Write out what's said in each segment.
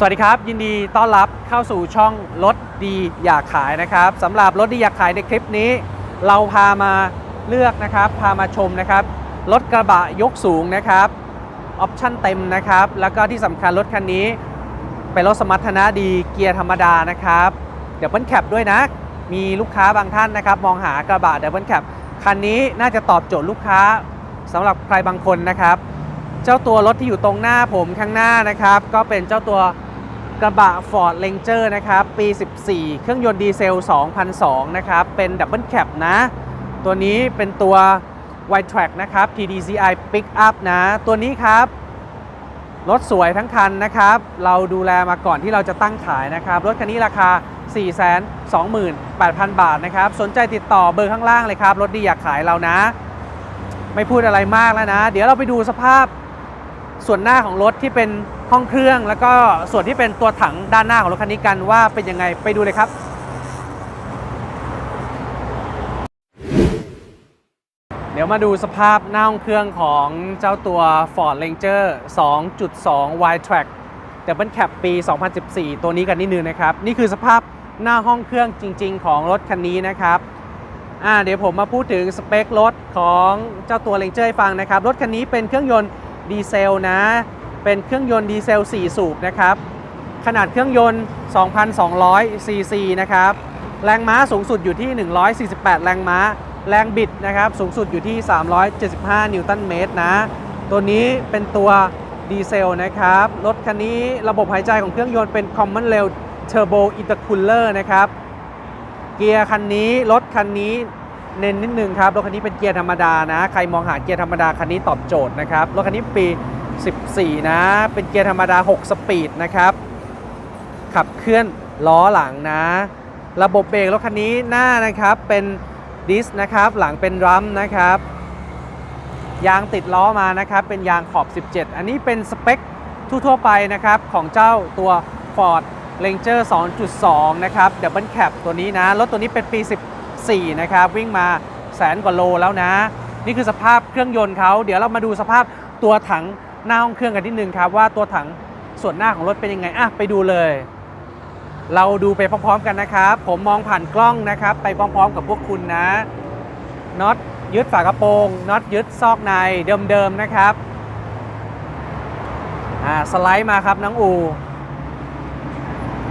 สวัสดีครับ ยินดีต้อนรับเข้าสู่ช่องรถดีอยากขายนะครับสำหรับรถดีอยากขายในคลิปนี้ เราพามาเลือกนะครับพามาชมนะครับรถกระบะยกสูงนะครับออปชั่นเต็มนะครับ แล้วก็ที่สำคัญรถคันนี้ เป็นรถสมรรถนะดีเกียร์ธรรมดานะครับ เดี๋ยวเบิ้ลแคปด้วยนะ มีลูกค้าบางท่านนะครับ มองหากระบะเดี๋ยวเบิ้ลแคปคันนี้น่าจะตอบโจทย์ลูกค้าสำหรับใครบางคนนะครับ เจ้าตัวรถที่อยู่ตรงหน้าผมข้างหน้านะครับ ก็เป็นเจ้าตัว กระบะ Ford Ranger นะครับ ปี 14 เครื่องยนต์ดีเซล 2002 นะครับ เป็นดับเบิลแคปนะ ตัวนี้เป็นตัว Wide Track นะครับ TDCI Pickup นะ ตัวนี้ครับ รถสวยทั้งคันนะครับ เราดูแลมาก่อนที่เราจะตั้งขายนะครับ รถคันนี้ราคา 428,000 บาทนะครับ สนใจติดต่อเบอร์ข้างล่างเลยครับ รถดีอยากขายเรานะ ไม่พูดอะไรมากแล้วนะ เดี๋ยวเราไปดูสภาพ ส่วนหน้าของรถที่เป็นห้องเครื่อง แล้วก็ส่วนที่เป็นตัวถังด้านหน้าของรถคันนี้กันว่าเป็นยังไงไปดูเลยครับ เดี๋ยวมาดูสภาพหน้าห้องเครื่องของเจ้าตัว Ford Ranger 2.2 Wide Track Double Cab ปี 2014 ตัวนี้กันนิดนึงนะครับ นี่คือสภาพหน้าห้องเครื่องจริง ๆ ของรถคันนี้นะครับอ่าเดี๋ยวผมมาพูดถึงสเปครถของเจ้าตัว Ranger ให้ฟังนะครับ รถคันนี้เป็นเครื่องยนต์ ดีเซลนะ เป็นเครื่องยนต์ดีเซล 4 สูบนะครับ ขนาดเครื่องยนต์ 2,200 ซีซีนะครับ แรงม้าสูงสุดอยู่ที่ 148 แรงม้า แรงบิดนะครับ สูงสุดอยู่ที่ 375 นิวตันเมตรนะ ตัวนี้เป็นตัวดีเซลนะครับ รถคันนี้ระบบหายใจของเครื่องยนต์เป็น Common Rail Turbo Intercooler นะครับ เกียร์คันนี้ รถคันนี้ เน้นนิดนึงครับรถคันนี้เป็นเกียร์ธรรมดานะ ใครมองหาเกียร์ธรรมดาคันนี้ตอบโจทย์นะครับรถคันนี้ปี 14 นะ เป็นเกียร์ธรรมดา 6 สปีดนะครับ ขับเคลื่อนล้อหลังนะ ระบบเบรกรถคันนี้หน้านะครับเป็นดิสก์นะครับหลังเป็นดรัมนะครับยางติดล้อมานะครับเป็นยางขอบ 17 อันนี้เป็นสเปคทั่วๆไปนะครับของเจ้าตัว Ford Ranger 2.2 นะครับ Double Cab ตัวนี้นะ รถตัวนี้เป็นปี 1 4นะครับวิ่งมาแสนกว่าโลแล้วนะ นี่คือสภาพเครื่องยนต์เขาเดี๋ยวเรามาดูสภาพตัวถังหน้าห้องเครื่องกันนิดนึงครับว่าตัวถังส่วนหน้าของรถเป็นยังไงอะไปดูเลย เราดูไปพร้อมๆกันนะครับ ผมมองผ่านกล้องนะครับ ไปพร้อมๆ กับพวกคุณนะน็อตยึดฝากระโปรงน็อตยึดซอกในเดิมๆนะครับอ่าสไลด์มาครับน้องอู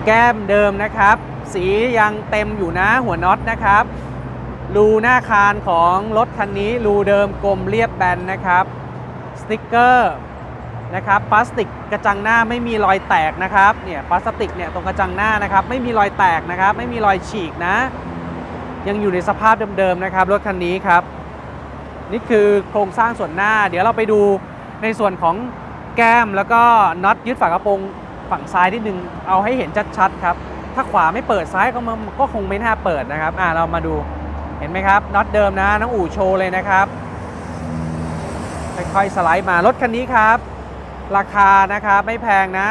แก้มเดิมนะครับ สียังเต็มอยู่นะหัวน็อตนะครับ รูหน้าคานของรถคันนี้รูเดิมกลมเรียบแบนนะครับ สติ๊กเกอร์นะครับพลาสติกกระจังหน้าไม่มีรอยแตกนะครับเนี่ยพลาสติกเนี่ยตรงกระจังหน้านะครับไม่มีรอยแตกนะครับ ไม่มีรอยฉีกนะ ยังอยู่ในสภาพเดิมๆนะครับรถคันนี้ครับ นี่คือโครงสร้างส่วนหน้า เดี๋ยวเราไปดูในส่วนของแก้มแล้วก็น็อตยึดฝากระโปรงฝั่งซ้ายนิดนึงเอาให้เห็นชัดๆครับถ้าขวาไม่เปิดซ้ายก็มันก็คงไม่น่าเปิดนะครับอ่าเรามาดู เห็นไหมครับน็อตเดิมนะน้องอู่โชว์เลยนะครับค่อยๆสไลด์มารถคันนี้ครับ ราคานะครับไม่แพงนะ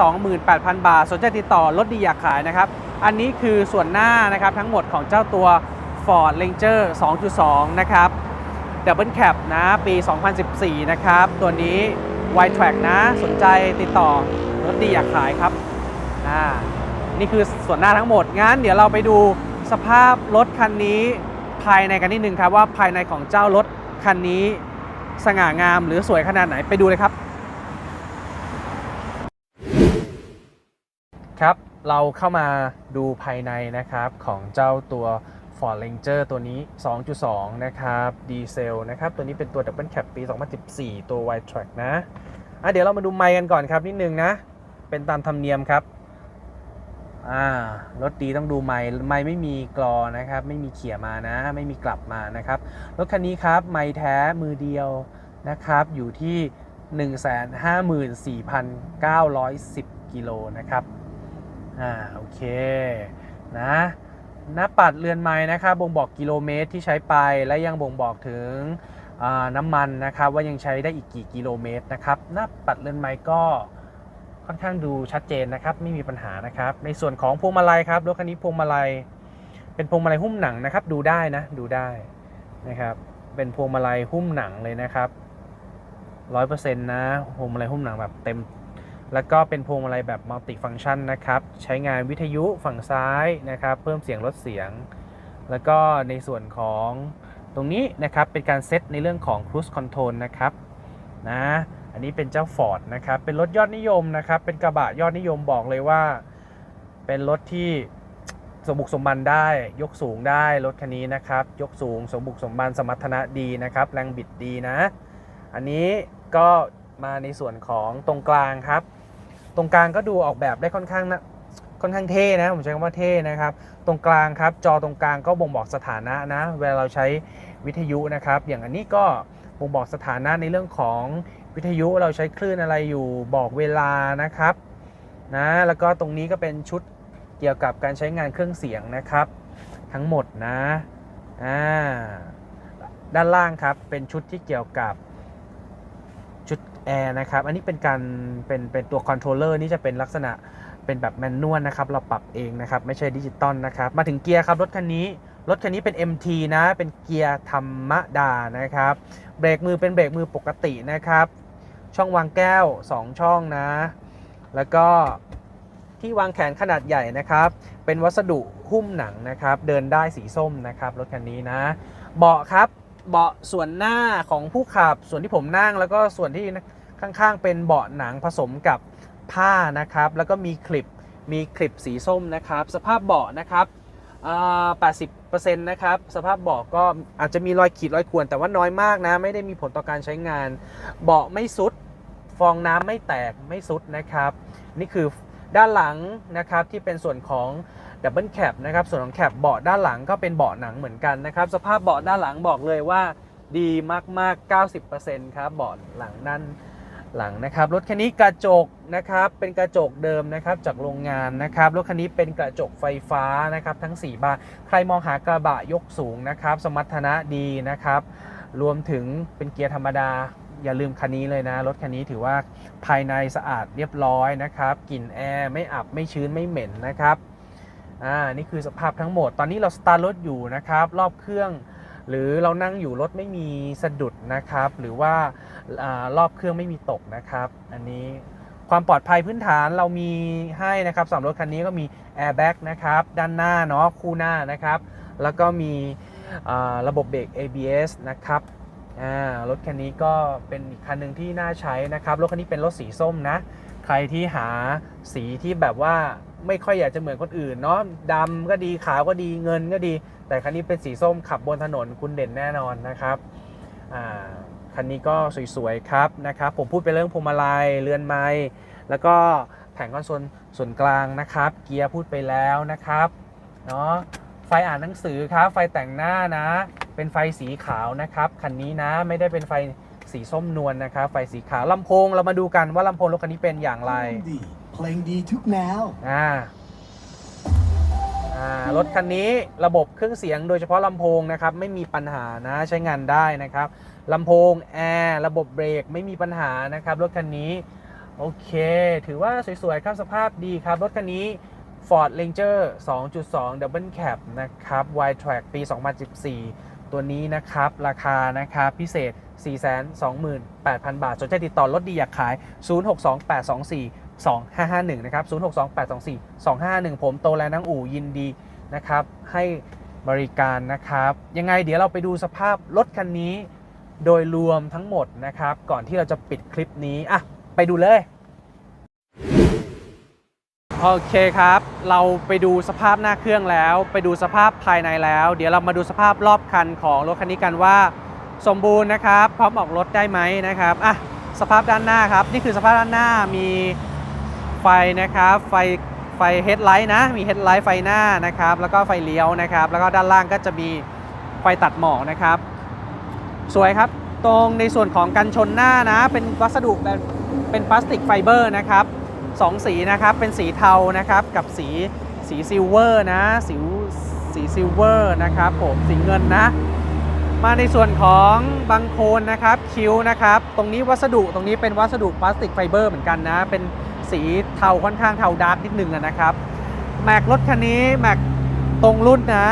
428,000 บาท สนใจติดต่อรถดีอยากขายนะครับ อันนี้คือส่วนหน้านะครับทั้งหมดของเจ้าตัว Ford Ranger 2.2 นะครับ Double Cab นะปี 2014 นะครับ ตัวนี้ Wide Track นะสนใจติดต่อรถดีอยากขายครับนี่คือส่วนหน้าทั้งหมดงั้นเดี๋ยวเราไปดู สภาพรถคันนี้ภายในกันนิดนึงครับว่าภายในของเจ้ารถคันนี้สง่างามหรือสวยขนาดไหนไปดูเลยครับ ครับเราเข้ามาดูภายในนะครับของเจ้าตัว Ford Ranger ตัวนี้ 2.2 นะครับดีเซลนะครับ ตัวนี้เป็นตัว Double Cab ปี 2014 ตัว Wide Track นะอะเดี๋ยวเรามาดูไมค์กันก่อนครับนิดนึงนะ เป็นตามธรรมเนียมครับ อ่ารถดีต้องดูไมค์ไมค์ไม่มีกรอนะครับ ไม่มีเขี่ยมานะ ไม่มีกลับมานะครับ รถคันนี้ครับไมค์แท้มือเดียวนะครับ อยู่ที่ 154,910 กิโลนะครับ อ่า โอเค นะหน้าปัดเรือนไม้นะครับบ่งบอกกิโลเมตรที่ใช้ไป และยังบ่งบอกถึงน้ำมันนะครับ ว่ายังใช้ได้อีกกี่กิโลเมตรนะครับ หน้าปัดเรือนไม้ก็ ค่อนข้างดูชัดเจนนะครับ ไม่มีปัญหานะครับ ในส่วนของพวงมาลัยครับรถคันนี้พวงมาลัย เป็นพวงมาลัยหุ้มหนังนะครับ ดูได้นะดูได้นะครับ เป็นพวงมาลัยหุ้มหนังเลยนะครับร้อยเปอร์เซ็นต์นะพวงมาลัยหุ้มหนังแบบเต็ม แล้วก็เป็นพวงมาลัยแบบมัลติฟัง c t ชันนะครับ ใช้งานวิทยุฝั่งซ้ายนะครับ เพิ่มเสียงลดเสียง แล้วก็ในส่วนของตรงนี้นะครับเป็นการเซตในเรื่องของ Cruise Control นะครับนะ อันนี้เป็นเจ้า Ford นะครับ เป็นรถยอดนิยมนะครับ เป็นกระบะยอดนิยมบอกเลยว่า เป็นรถที่สมบุกสมบันได้ ยกสูงได้รถคันนี้นะครับ ยกสูงสมบุกสมบันสมรรถนะดีนะครับ แรงบิดดีนะ อันนี้ก็มาในส่วนของตรงกลางครับ ตรงกลางก็ดูออกแบบได้ค่อนข้างนะค่อนข้างเท่นะผมใช้คำว่าเท่นะครับ ตรงกลางครับ จอตรงกลางก็บ่งบอกสถานะนะ เวลาเราใช้วิทยุนะครับ อย่างอันนี้ก็บ่งบอกสถานะในเรื่องของ วิทยุเราใช้คลื่นอะไรอยู่บอกเวลานะครับนะแล้วก็ตรงนี้ก็เป็นชุดเกี่ยวกับการใช้งานเครื่องเสียงนะครับ ทั้งหมดนะอ่าด้านล่างครับเป็นชุดที่เกี่ยวกับชุดแอร์นะครับ อันนี้เป็นการเป็นเป็นตัวคอนโทรลเลอร์นี่จะเป็นลักษณะเป็นแบบแมนนวลนะครับ เราปรับเองนะครับ ไม่ใช่ดิจิตอลนะครับ มาถึงเกียร์ครับรถคันนี้ รถคันนี้เป็น MT นะ เป็นเกียร์ธรรมดานะครับ เบรกมือเป็นเบรกมือปกตินะครับ ช่องวางแก้ว 2 ช่องนะ แล้วก็ที่วางแขนขนาดใหญ่นะครับ เป็นวัสดุหุ้มหนังนะครับ เดินได้สีส้มนะครับ รถคันนี้นะ เบาะครับ เบาะส่วนหน้าของผู้ขับ ส่วนที่ผมนั่งแล้วก็ส่วนที่ข้างๆ เป็นเบาะหนังผสมกับผ้านะครับ แล้วก็มีคลิป มีคลิปสีส้มนะครับ สภาพเบาะนะครับ80%นะครับ สภาพเบาะก็อาจจะมีรอยขีดรอยข่วนแต่ว่าน้อยมากนะ ไม่ได้มีผลต่อการใช้งาน เบาะไม่สุด ฟองน้ำไม่แตกไม่สุดนะครับ นี่คือด้านหลังนะครับที่เป็นส่วนของดับเบิลแคปนะครับส่วนของแคปเบาะด้านหลังก็เป็นเบาะหนังเหมือนกันนะครับ สภาพเบาะด้านหลังบอกเลยว่าดีมากๆ 90%ครับเบาะหลังด้านหลังนะครับรถคันนี้กระจกนะครับเป็นกระจกเดิมนะครับจากโรงงานนะครับรถคันนี้เป็นกระจกไฟฟ้านะครับทั้ง 4 บานใครมองหากระบะยกสูงนะครับ สมรรถนะดีนะครับ รวมถึงเป็นเกียร์ธรรมดา อย่าลืมคันนี้เลยนะ รถคันนี้ถือว่าภายในสะอาดเรียบร้อยนะครับกลิ่นแอร์ไม่อับไม่ชื้นไม่เหม็นนะครับอ่านี่คือสภาพทั้งหมด ตอนนี้เราสตาร์ทรถอยู่นะครับรอบเครื่อง หรือเรานั่งอยู่รถไม่มีสะดุดนะครับ หรือว่าอรอบเครื่องไม่มีตกนะครับ อันนี้ความปลอดภัยพื้นฐานเรามีให้นะครับสำหรับรถคันนี้ก็มีแอร์แบ็กนะครับด้านหน้าเนาะคู่หน้านะครับ แล้วก็มีระบบเบรก ABS นะครับ อ่ารถคันนี้ก็เป็นอีกคันหนึ่งที่น่าใช้นะครับรถคันนี้เป็นรถสีส้มนะ ใครที่หาสีที่แบบว่าไม่ค่อยอยากจะเหมือนคนอื่นเนาะดำก็ดีขาวก็ดีเงินก็ดี แต่คันนี้เป็นสีส้มขับบนถนนคุณเด่นแน่นอนนะครับอ่าคันนี้ก็สวยๆครับนะครับ ผมพูดไปเรื่องพวงมาลัยเรือนไม้แล้วก็แผงคอนโซลส่วนกลางนะครับ เกียร์พูดไปแล้วนะครับเนาะไฟอ่านหนังสือครับไฟแต่งหน้านะ เป็นไฟสีขาวนะครับคันนี้นะไม่ได้เป็นไฟสีส้มนวลนะครับไฟสีขาวลำโพงเรามาดูกันว่าลำโพงรถคันนี้เป็นอย่างไรดีเพลงดีทุกแนวอ่าอ่ารถคันนี้ระบบเครื่องเสียงโดยเฉพาะลำโพงนะครับไม่มีปัญหานะใช้งานได้นะครับลำโพงแอร์ระบบเบรกไม่มีปัญหานะครับรถคันนี้โอเค ถือว่าสวยๆครับสภาพดีครับรถคันนี้ Ford Ranger 2.2 Double Cab นะครับ Wide Track ปี 2014 ตัวนี้นะครับ ราคานะครับพิเศษ 428,000 บาท สนใจติดต่อรถดีอยากขาย 062824 2551 นะครับ 062824 2551 ผมโตแลนังอู่ยินดีนะครับ ให้บริการนะครับ ยังไงเดี๋ยวเราไปดูสภาพรถคันนี้โดยรวมทั้งหมดนะครับ ก่อนที่เราจะปิดคลิปนี้ อะ ไปดูเลย โอเคครับ เราไปดูสภาพหน้าเครื่องแล้ว ไปดูสภาพภายในแล้ว เดี๋ยวเรามาดูสภาพรอบคันของรถคันนี้กันว่า สมบูรณ์นะครับ พร้อมออกรถได้ไหมนะครับอะสภาพด้านหน้าครับ นี่คือสภาพด้านหน้ามีไฟนะครับ ไฟไฟเฮดไลท์นะ มีเฮดไลท์ไฟหน้านะครับ แล้วก็ไฟเลี้ยวนะครับ แล้วก็ด้านล่างก็จะมีไฟตัดหมอกนะครับ สวยครับ ตรงในส่วนของกันชนหน้านะ เป็นวัสดุแบบเป็นพลาสติกไฟเบอร์นะครับ สองสีนะครับ เป็นสีเทานะครับ กับสีสีซิลเวอร์นะสีสีซิลเวอร์นะครับผมสีเงินนะ มาในส่วนของบังโคนนะครับคิ้วนะครับ ตรงนี้วัสดุตรงนี้เป็นวัสดุพลาสติกไฟเบอร์เหมือนกันนะ เป็นสีเทาค่อนข้างเทาดาร์กนิดนึงนะครับแม็กรถคันนี้แม็กตรงรุ่นนะ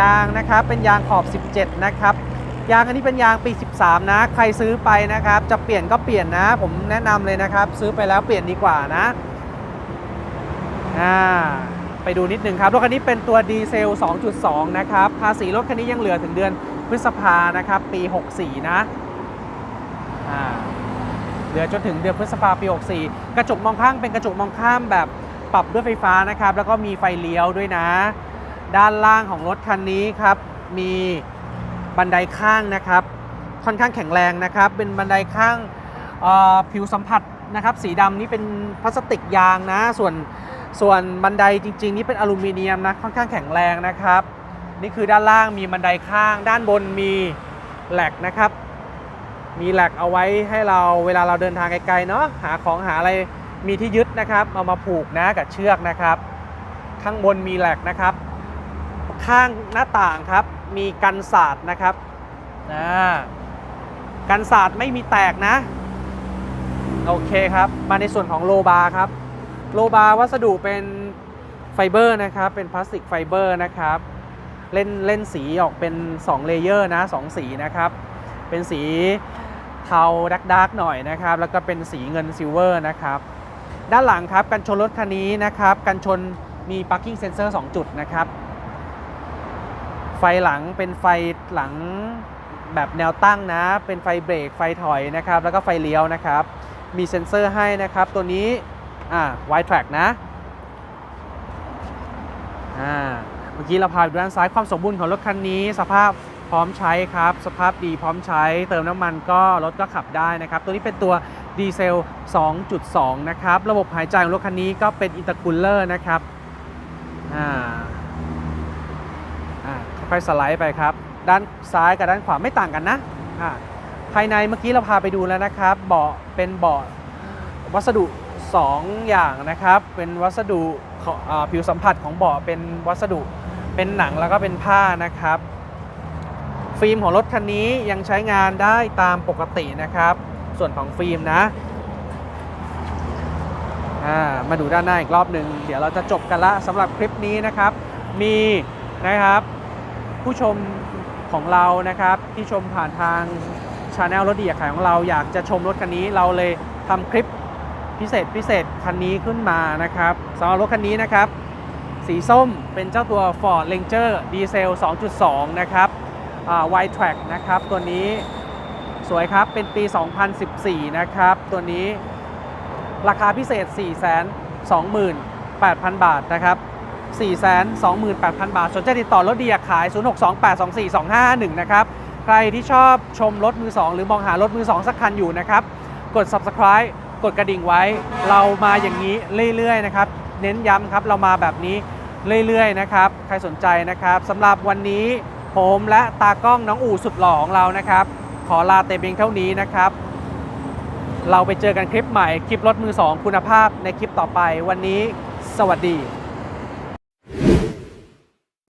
ยางนะครับเป็นยางขอบ 17 นะครับ ยางอันนี้เป็นยางปี 13 นะ ใครซื้อไปนะครับ จะเปลี่ยนก็เปลี่ยนนะ ผมแนะนำเลยนะครับ ซื้อไปแล้วเปลี่ยนดีกว่านะอ่าไปดูนิดนึงครับรถคันนี้เป็นตัวดีเซล 2.2 นะครับ ภาษีรถคันนี้ยังเหลือถึงเดือนพฤษภานะครับ ปี 64 นะอ่าเหลือจนถึงเดือนพฤษภาปี 64 กระจกมองข้างเป็นกระจกมองข้ามแบบปรับด้วยไฟฟ้านะครับ แล้วก็มีไฟเลี้ยวด้วยนะ ด้านล่างของรถคันนี้ครับ มี บันไดข้างนะครับค่อนข้างแข็งแรงนะครับ เป็นบันไดข้างผิวสัมผัสนะครับ สีดำนี่เป็นพลาสติกยางนะ ส่วนส่วนบันไดจริง ๆ นี่เป็นอลูมิเนียมนะค่อนข้างแข็งแรงนะครับ นี่คือด้านล่างมีบันไดข้าง ด้านบนมีแหลกนะครับ มีแหลกเอาไว้ให้เราเวลาเราเดินทางไกลๆเนาะหาของหาอะไรมีที่ยึดนะครับ เอามาผูกนะกับเชือกนะครับ ข้างบนมีแหลกนะครับ ข้างหน้าต่างครับ มีกันศาสตร์นะครับอ่ากันศาสตร์ไม่มีแตกนะ โอเคครับ มาในส่วนของโลบาร์ครับ โลบาร์วัสดุเป็นไฟเบอร์นะครับ เป็นพลาสติกไฟเบอร์นะครับ เล่นเล่นสีออกเป็น 2 เลเยอร์นะสองสีนะครับ เป็นสีเทาดักดักหน่อยนะครับ แล้วก็เป็นสีเงินซิลเวอร์นะครับ ด้านหลังครับ กันชนรถคันนี้นะครับ กันชนมี parking sensor 2 จุดนะครับ ไฟหลังเป็นไฟหลังแบบแนวตั้งนะ เป็นไฟเบรกไฟถอยนะครับ แล้วก็ไฟเลี้ยวนะครับ มีเซ็นเซอร์ให้นะครับ ตัวนี้ อ่า wide track นะ อ่า เมื่อกี้เราพาไปดูด้านซ้ายความสมบูรณ์ของรถคันนี้ สภาพพร้อมใช้ครับ สภาพดีพร้อมใช้ เติมน้ำมันก็รถก็ขับได้นะครับ ตัวนี้เป็นตัวดีเซล 2.2 นะครับ ระบบหายใจของรถคันนี้ก็เป็นอินเตอร์คูลเลอร์นะครับ อ่า ค่อยสไลด์ไปครับ ด้านซ้ายกับด้านขวาไม่ต่างกันนะภายในเมื่อกี้เราพาไปดูแล้วนะครับ เบาะเป็นเบาะวัสดุ 2 อย่างนะครับ เป็นวัสดุผิวสัมผัสของเบาะเป็นวัสดุเป็นหนังแล้วก็เป็นผ้านะครับ ฟิล์มของรถคันนี้ยังใช้งานได้ตามปกตินะครับ ส่วนของฟิล์มนะามาดูด้านหน้าอีกรอบหนึ่งเดี๋ยวเราจะจบกันละสำหรับคลิปนี้นะครับ มีนะครับ ผู้ชมของเรานะครับ ที่ชมผ่านทางช anel รถดีอยากขายของเราอยากจะชมรถคันนี้เราเลยทำคลิปพิเศษพิเศษคันนี้ขึ้นมานะครับสำหรับรถคันนี้นะครับ สีส้มเป็นเจ้าตัว Ford Ranger Diesel 2.2 นะครับอ่า Wide Track นะครับ ตัวนี้สวยครับเป็นปี 2014 นะครับ ตัวนี้ราคาพิเศษ 428,000 บาทนะครับ 428,000 บาท สนใจติดต่อรถดีอยากขาย 0628242551 นะครับ ใครที่ชอบชมรถมือ 2 หรือมองหารถมือ 2 สักคันอยู่นะครับ กด subscribe กดกระดิ่งไว้ เรามาอย่างนี้เรื่อยๆนะครับ เน้นย้ำครับ เรามาแบบนี้เรื่อยๆนะครับ ใครสนใจนะครับสำหรับวันนี้ผมและตากล้องน้องอู่สุดหล่อของเรานะครับ ขอลาเต็มเพียงเท่านี้นะครับ เราไปเจอกันคลิปใหม่ คลิปรถมือ 2 คุณภาพในคลิปต่อไป วันนี้ สวัสดี